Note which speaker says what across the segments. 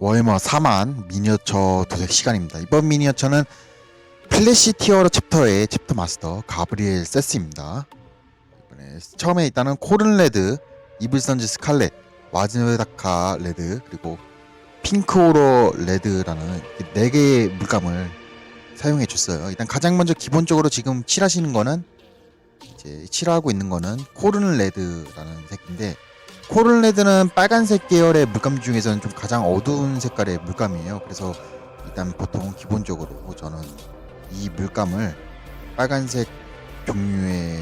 Speaker 1: 워해머 4만 미니어처 도색 시간입니다. 이번 미니어처는 플래시 티어러 챕터의 챕터 마스터 가브리엘 세스입니다. 이번에 처음에 일단은 코른 레드, 이블선즈 스칼렛, 와즈다카 레드 그리고 핑크오러 레드라는 네 개의 물감을 사용해 줬어요. 일단 가장 먼저 기본적으로 지금 칠하시는 거는 이제 칠하고 있는 거는 코른 레드라는 색인데 코른 레드는 빨간색 계열의 물감 중에서는 좀 가장 어두운 색깔의 물감이에요. 그래서 일단 보통 기본적으로 저는 이 물감을 빨간색 종류의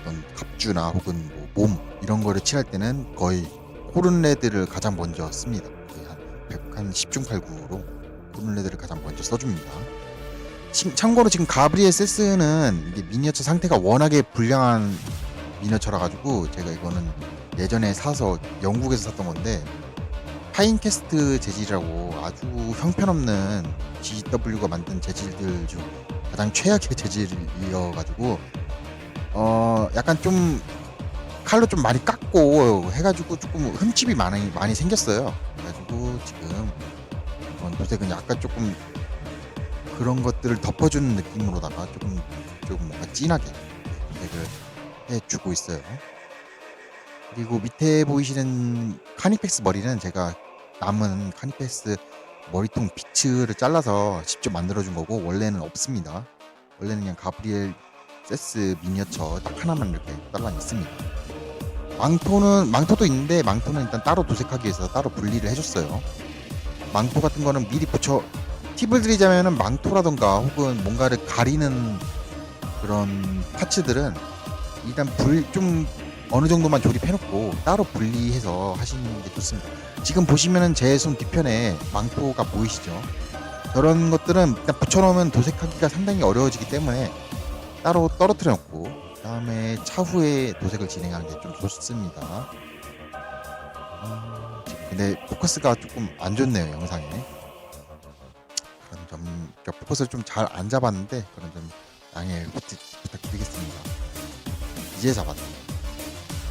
Speaker 1: 어떤 갑주나 혹은 뭐 몸 이런 거를 칠할 때는 거의 코른 레드를 가장 먼저 씁니다. 한 100, 한 10중 8구로 코른 레드를 가장 먼저 써줍니다. 치- 참고로 지금 가브리엘 세스는 미니어처 상태가 워낙에 불량한 미니어처라 가지고 제가 이거는 예전에 사서 영국에서 샀던 건데 파인캐스트 재질이라고 아주 형편없는 GW가 만든 재질들 중 가장 최악의 재질이어가지고 어 약간 좀 칼로 좀 많이 깎고 해가지고 조금 흠집이 많이 많이 생겼어요. 그래가지고 지금 이번 도색은 약간 조금 그런 것들을 덮어주는 느낌으로다가 조금 조금 뭔가 진하게 도색을 해주고 있어요. 그리고 밑에 보이시는 카니펙스 머리는 제가 남은 카니펙스 머리통 비츠를 잘라서 직접 만들어준 거고 원래는 없습니다. 원래는 그냥 가브리엘 세스 미니어처 딱 하나만 이렇게 따라 있습니다. 망토는 망토도 있는데 망토는 일단 따로 도색하기 위해서 따로 분리를 해줬어요. 망토 같은 거는 미리 붙여 팁을 드리자면은 망토라던가 혹은 뭔가를 가리는 그런 파츠들은 일단 불 좀 어느 정도만 조립해놓고 따로 분리해서 하시는 게 좋습니다. 지금 보시면은 제 손 뒤편에 망토가 보이시죠? 저런 것들은 일단 붙여놓으면 도색하기가 상당히 어려워지기 때문에 따로 떨어뜨려 놓고 그 다음에 차후에 도색을 진행하는 게 좀 좋습니다. 음, 근데 포커스가 조금 안 좋네요 영상에. 그런 점 그러니까 포커스를 좀 잘 안 잡았는데 그런 점 양해 부탁- 부탁드리겠습니다. 이제 잡았다.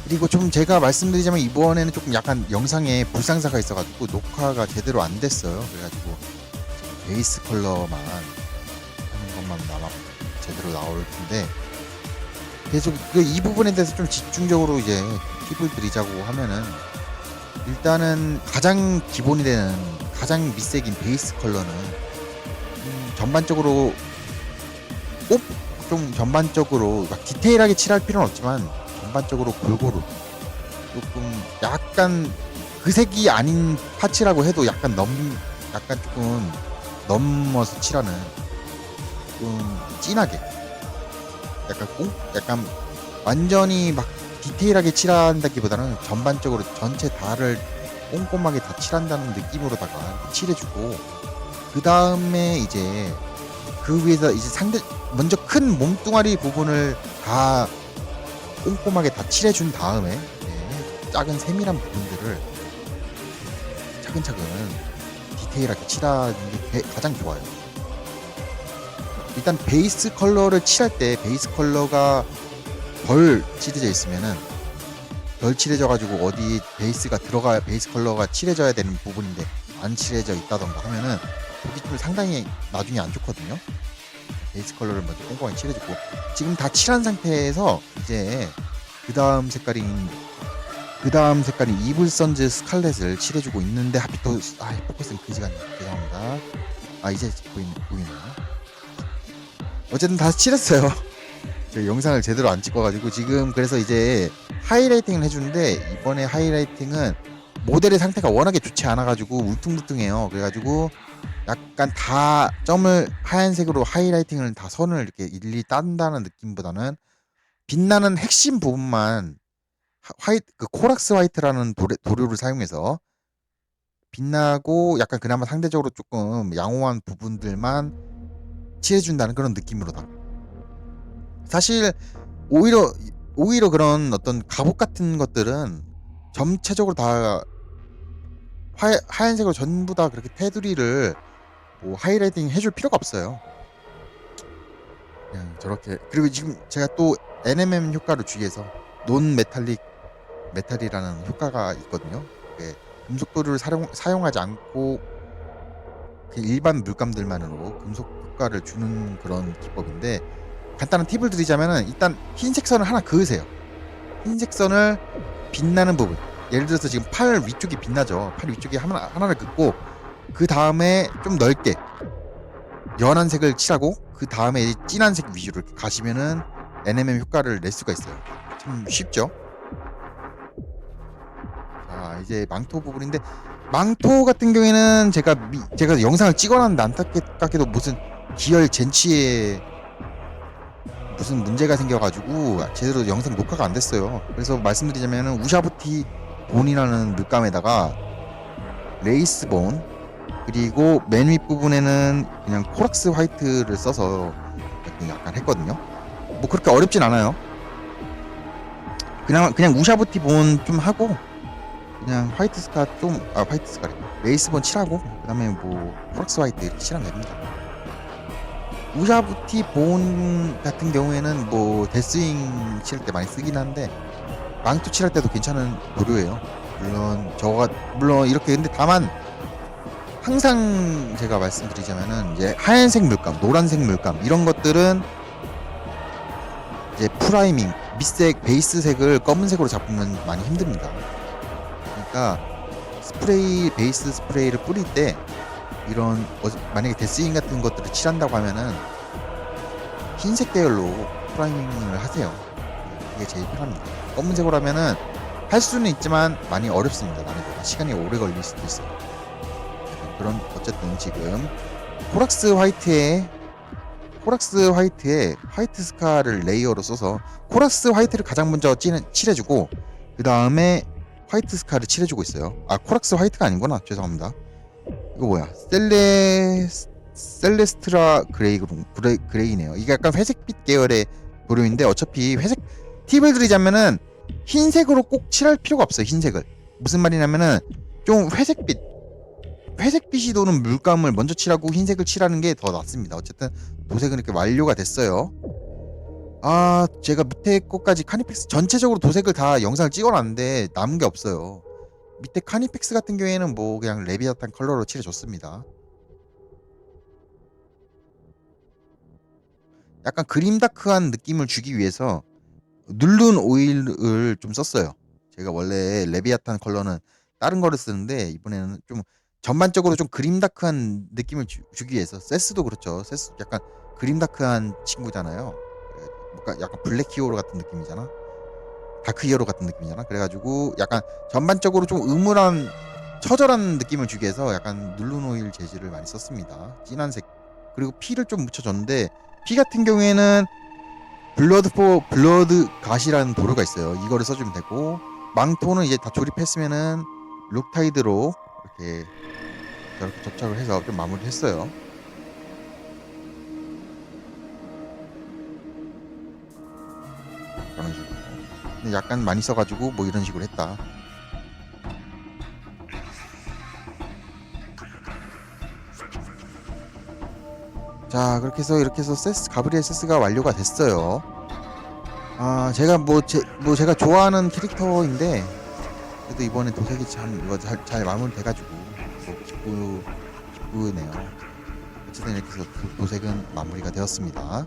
Speaker 1: 그리고 좀 제가 말씀드리자면 이번에는 조금 약간 영상에 불상사가 있어가지고 녹화가 제대로 안 됐어요. 그래가지고 베이스 컬러만 하는 것만 남아 제대로 나올 텐데 계속 그이 부분에 대해서 좀 집중적으로 이제 팁을 드리자고 하면은 일단은 가장 기본이 되는 가장 밑색인 베이스 컬러는 음, 전반적으로 꼭 좀 전반적으로 막 디테일하게 칠할 필요는 없지만 전반적으로 골고루 조금 약간 그 색이 아닌 파츠라고 해도 약간 넘 약간 조금 넘어서 칠하는 좀 진하게 약간 꽁 약간 완전히 막 디테일하게 칠한다기보다는 전반적으로 전체 다를 꼼꼼하게 다 칠한다는 느낌으로다가 칠해주고 그 다음에 이제 그 위에서 이제 상대 먼저 큰 몸뚱아리 부분을 다 꼼꼼하게 다 칠해준 다음에 네, 작은 세밀한 부분들을 차근차근 디테일하게 칠하는 게 게- 가장 좋아요. 일단 베이스 컬러를 칠할 때 베이스 컬러가 덜 칠해져 있으면은 덜 칠해져 가지고 어디 베이스가 들어가야 베이스 컬러가 칠해져야 되는 부분인데 안 칠해져 있다던가 하면은 보기 좀 상당히 나중에 안 좋거든요. 베이스 컬러를 먼저 꼼꼼히 칠해주고. 지금 다 칠한 상태에서 이제 그 다음 색깔인 그 다음 색깔인 이블 선즈 스칼렛을 칠해주고 있는데 하필 또 아, 포커스는 그지 같네 죄송합니다. 아 이제 보이, 보이네요. 어쨌든 다 칠했어요. 제가 영상을 제대로 안 찍어가지고 지금 그래서 이제 하이라이팅을 해주는데 이번에 하이라이팅은 모델의 상태가 워낙에 좋지 않아가지고 울퉁불퉁해요. 그래가지고 약간 다 점을 하얀색으로 하이라이팅을 다 선을 이렇게 일일이 딴다는 느낌보다는 빛나는 핵심 부분만 하- 화이트 그 코락스 화이트라는 도래, 도료를 사용해서 빛나고 약간 그나마 상대적으로 조금 양호한 부분들만 칠해준다는 그런 느낌으로다. 사실 오히려 오히려 그런 어떤 갑옷 같은 것들은 전체적으로 다 화, 하얀색으로 전부 다 그렇게 테두리를 뭐 하이라이팅 해줄 필요가 없어요. 그냥 저렇게 그리고 지금 제가 또 NMM 효과를 주의해서 논 메탈릭 메탈이라는 효과가 있거든요. 금속도를 사용, 사용하지 않고 그 일반 물감들만으로 금속 효과를 주는 그런 기법인데 간단한 팁을 드리자면은 일단 흰색 선을 하나 그으세요. 흰색 선을 빛나는 부분. 예를 들어서 지금 팔 위쪽이 빛나죠. 팔 위쪽에 하나, 하나를 긋고 그 다음에 좀 넓게 연한 색을 칠하고 그 다음에 진한 색 위주로 가시면은 NMM 효과를 낼 수가 있어요. 참 쉽죠? 자 이제 망토 부분인데 망토 같은 경우에는 제가 미, 제가 영상을 찍어놨는데 안타깝게도 무슨 기열 젠치에 무슨 문제가 생겨가지고 제대로 영상 녹화가 안 됐어요. 그래서 말씀드리자면 우샤부티 본이라는 물감에다가 레이스본 그리고 맨 윗 부분에는 그냥 코락스 화이트를 써서 약간 했거든요. 뭐 그렇게 어렵진 않아요. 그냥 그냥 우샤부티 본 좀 하고 그냥 화이트 스카 좀 아 화이트 스카 레이스 본 칠하고 그다음에 뭐 코락스 화이트 이렇게 칠하면 됩니다. 우샤부티 본 같은 경우에는 뭐 데스윙 칠 때 많이 쓰긴 한데 망토 칠할 때도 괜찮은 도료예요. 물론 저가 물론 이렇게 근데 다만 항상 제가 말씀드리자면은 이제 하얀색 물감, 노란색 물감 이런 것들은 이제 프라이밍, 밑색, 베이스색을 검은색으로 잡으면 많이 힘듭니다. 그러니까 스프레이, 베이스 스프레이를 뿌릴 때 이런 어- 만약에 데스윙 같은 것들을 칠한다고 하면은 흰색 계열로 프라이밍을 하세요. 이게 제일 편합니다. 검은색으로 하면은 할 수는 있지만 많이 어렵습니다. 난이도가 시간이 오래 걸릴 수도 있어요. 그런 어쨌든 지금 코락스 화이트에 코락스 화이트에 화이트 스카를 레이어로 써서 코락스 화이트를 가장 먼저 칠해주고 그 다음에 화이트 스카를 칠해주고 있어요. 아 코락스 화이트가 아니구나 죄송합니다. 이거 뭐야 셀레 셀레스트라 그레이 그레, 그레이네요. 이게 약간 회색빛 계열의 도료인데 어차피 회색 팁을 드리자면은 흰색으로 꼭 칠할 필요가 없어요. 흰색을 무슨 말이냐면은 좀 회색빛 회색빛이 도는 물감을 먼저 칠하고 흰색을 칠하는 게 더 낫습니다. 어쨌든 도색은 이렇게 완료가 됐어요. 아 제가 밑에 것까지 카니펙스 전체적으로 도색을 다 영상을 찍어놨는데 남은 게 없어요. 밑에 카니펙스 같은 경우에는 뭐 그냥 레비아탄 컬러로 칠해줬습니다. 약간 그림 다크한 느낌을 주기 위해서 누른 오일을 좀 썼어요. 제가 원래 레비아탄 컬러는 다른 거를 쓰는데 이번에는 좀 전반적으로 좀 그림 다크한 느낌을 주, 기 위해서 세스도 그렇죠. 세스 약간 그림 다크한 친구잖아요. 뭔가 약간 블랙 히어로 같은 느낌이잖아. 다크 히어로 같은 느낌이잖아. 그래가지고 약간 전반적으로 좀 음울한 처절한 느낌을 주기 위해서 약간 오일 재질을 많이 썼습니다. 진한 색 그리고 피를 좀 묻혀줬는데 피 같은 경우에는 블러드 포 블러드 갓이라는 도료가 있어요. 이거를 써주면 되고 망토는 이제 다 조립했으면은 룩타이드로 이렇게 저렇게 접착을 해서 좀 마무리를 했어요. 그런 식으로. 약간 많이 써가지고 뭐 이런 식으로 했다. 자 그렇게 해서 이렇게 해서 세스 가브리엘 세스가 완료가 됐어요. 아 제가 뭐제뭐 제가 좋아하는 캐릭터인데 그래도 이번에 도색이 참 이거 잘, 잘 마무리돼가지고 뭐 기쁘 기쁘네요. 어쨌든 이렇게 해서 도- 도색은 마무리가 되었습니다.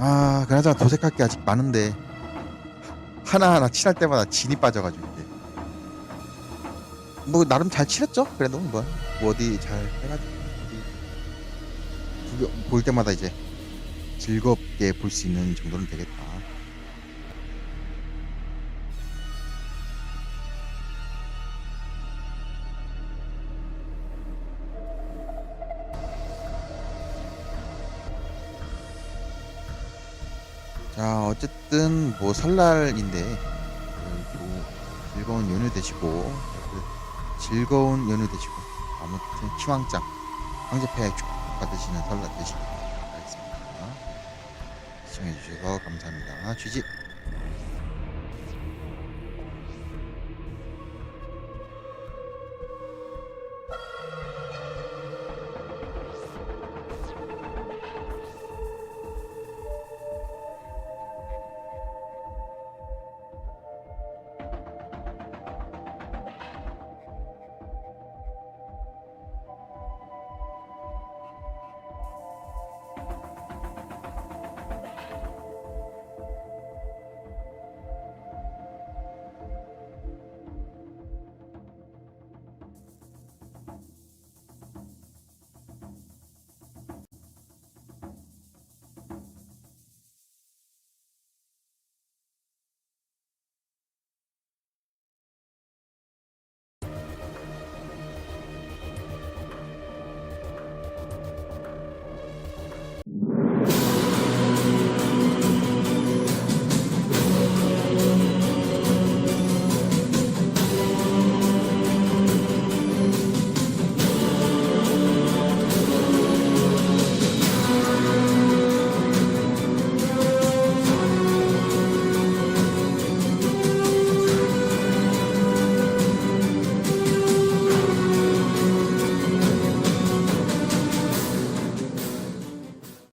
Speaker 1: 아 그나저나 도색할 게 아직 많은데 하나하나 칠할 때마다 진이 빠져가지고 이제 뭐 나름 잘 칠했죠 그래도 뭐, 뭐 어디 잘 해가지고 볼 때마다 이제 즐겁게 볼 수 있는 정도는 되겠다 자 어쨌든 뭐 설날인데 어, 뭐 즐거운 연휴 되시고 그 즐거운 연휴 되시고 아무튼 키왕짱 황제패 축 받으시는 설날 되시길 바라겠습니다. 시청해주셔서 감사합니다. 쥐집